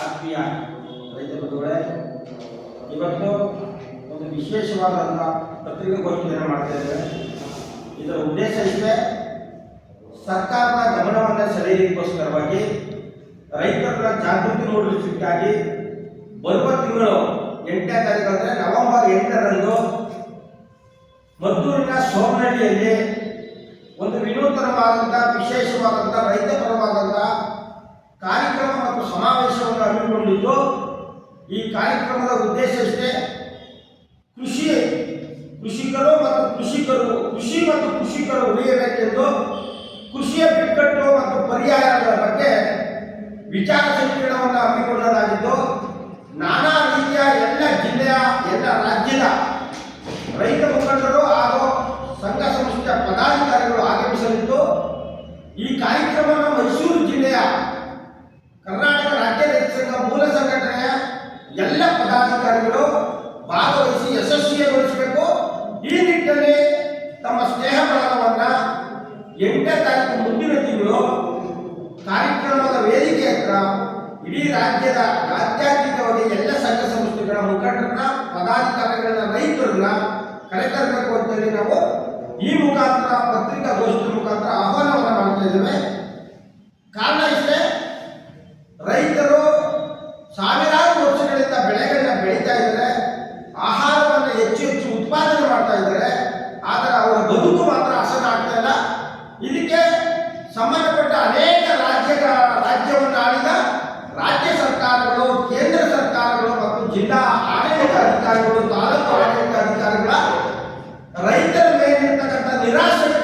ಆತ್ಮೀಯ ರೈತ ಬಂಧುಗಳೇ ಇವತ್ತು ಒಂದು ವಿಶೇಷವಾದಂಥ ಪತ್ರಿಕಾಗೋಷ್ಠಿಯನ್ನು ಮಾಡ್ತಾ ಇದ್ದೇವೆ ಇದರ ಉದ್ದೇಶ ಇಷ್ಟೇ, ಸರ್ಕಾರದ ಗಮನವನ್ನು ಸೆಳೆಯಲಿಕ್ಕೋಸ್ಕರವಾಗಿ ರೈತರ ಜಾಗೃತಿ ಮೂಡಿಸಲಿಕ್ಕಾಗಿ ಬರುವ ತಿಂಗಳು ಎಂಟನೇ ತಾರೀಕು ಅಂದರೆ ನವೆಂಬರ್ ಎಂಟರಂದು ಮದ್ದೂರಿನ ಸೋಮನಹಳ್ಳಿಯಲ್ಲಿ ಒಂದು ವಿನೂತನವಾದಂಥ ವಿಶೇಷವಾದಂಥ ರೈತ ಪರವಾದಂಥ ಕಾರ್ಯಕ್ರಮ ಹಮ್ಮಿಕೊಂಡಿದ್ದು, ಈ ಕಾರ್ಯಕ್ರಮದ ಉದ್ದೇಶ ಇಷ್ಟೇ ಕೃಷಿ, ಕೃಷಿಕರು ಮತ್ತು ಕೃಷಿಕರು, ಕೃಷಿ ಮತ್ತು ಕೃಷಿಕರು ಉಳಿಯಬೇಕೆಂದು ಕೃಷಿಯ ಬಿಕ್ಕಟ್ಟು ಮತ್ತು ಪರ್ಯಾಯಗಳ ಬಗ್ಗೆ ವಿಚಾರ ಸಂಕಿರಣವನ್ನು ಹಮ್ಮಿಕೊಳ್ಳಲಾಗಿದ್ದು, ನಾನಾ ರೀತಿಯ ಎಲ್ಲ ಜಿಲ್ಲೆಯ, ಎಲ್ಲ ರಾಜ್ಯದ ರೈತ ಮುಖಂಡರು ಹಾಗೂ ಸಂಘ ಸಂಸ್ಥೆಯ ಪದಾಧಿಕಾರಿಗಳು ಆಗಮಿಸಲಿದ್ದು, ಈ ಕಾರ್ಯಕ್ರಮವನ್ನು ಮೈಸೂರು ಜಿಲ್ಲೆಯ ಕರ್ನಾಟಕ ರಾಜ್ಯ ರೈತ ಸಂಘ ಮೂಲ ಸಂಘಟನೆಯ ಎಲ್ಲ ಪದಾಧಿಕಾರಿಗಳು ಭಾಗವಹಿಸಿ ಯಶಸ್ವಿಗೊಳಿಸಬೇಕು ಈ ನಿಟ್ಟಿನಲ್ಲಿ ತಮ್ಮ ಸ್ನೇಹ ಬಳಗವನ್ನು ಎಂಟನೇ ತಾರೀಕು ಮುಂದಿನ ತಿಂಗಳು ಕಾರ್ಯಕ್ರಮದ ವೇದಿಕೆ ಹತ್ರ ಇಡೀ ರಾಜ್ಯದ ಆಧ್ಯಾತ್ಮಿಕವಾಗಿ ಎಲ್ಲ ಸಂಘ ಸಂಸ್ಥೆಗಳ ಮುಖಂಡರನ್ನ, ಪದಾಧಿಕಾರಿಗಳನ್ನ, ರೈತರನ್ನ ಕರೆತರಬೇಕು ಅಂತೇಳಿ ನಾವು ಈ ಮುಖಾಂತರ ಪತ್ರಿಕಾಗೋಷ್ಠಿ ಮುಖಾಂತರ ಆಹ್ವಾನವನ್ನು ಮಾಡ್ತಾ ಇದ್ದೇವೆ. ಸಂಬಂಧಪಟ್ಟ ಅನೇಕ ರಾಜ್ಯಗಳ ರಾಜ್ಯವನ್ನು ಆಳಿದ ರಾಜ್ಯ ಸರ್ಕಾರಗಳು, ಕೇಂದ್ರ ಸರ್ಕಾರಗಳು ಮತ್ತು ಜಿಲ್ಲಾ ಆಡಳಿತ ಅಧಿಕಾರಿಗಳು, ತಾಲೂಕು ಆಡಳಿತ ಅಧಿಕಾರಿಗಳ ರೈತರ ಮೇಲಿರ್ತಕ್ಕಂಥ ನಿರಾಸಕ್ತಿ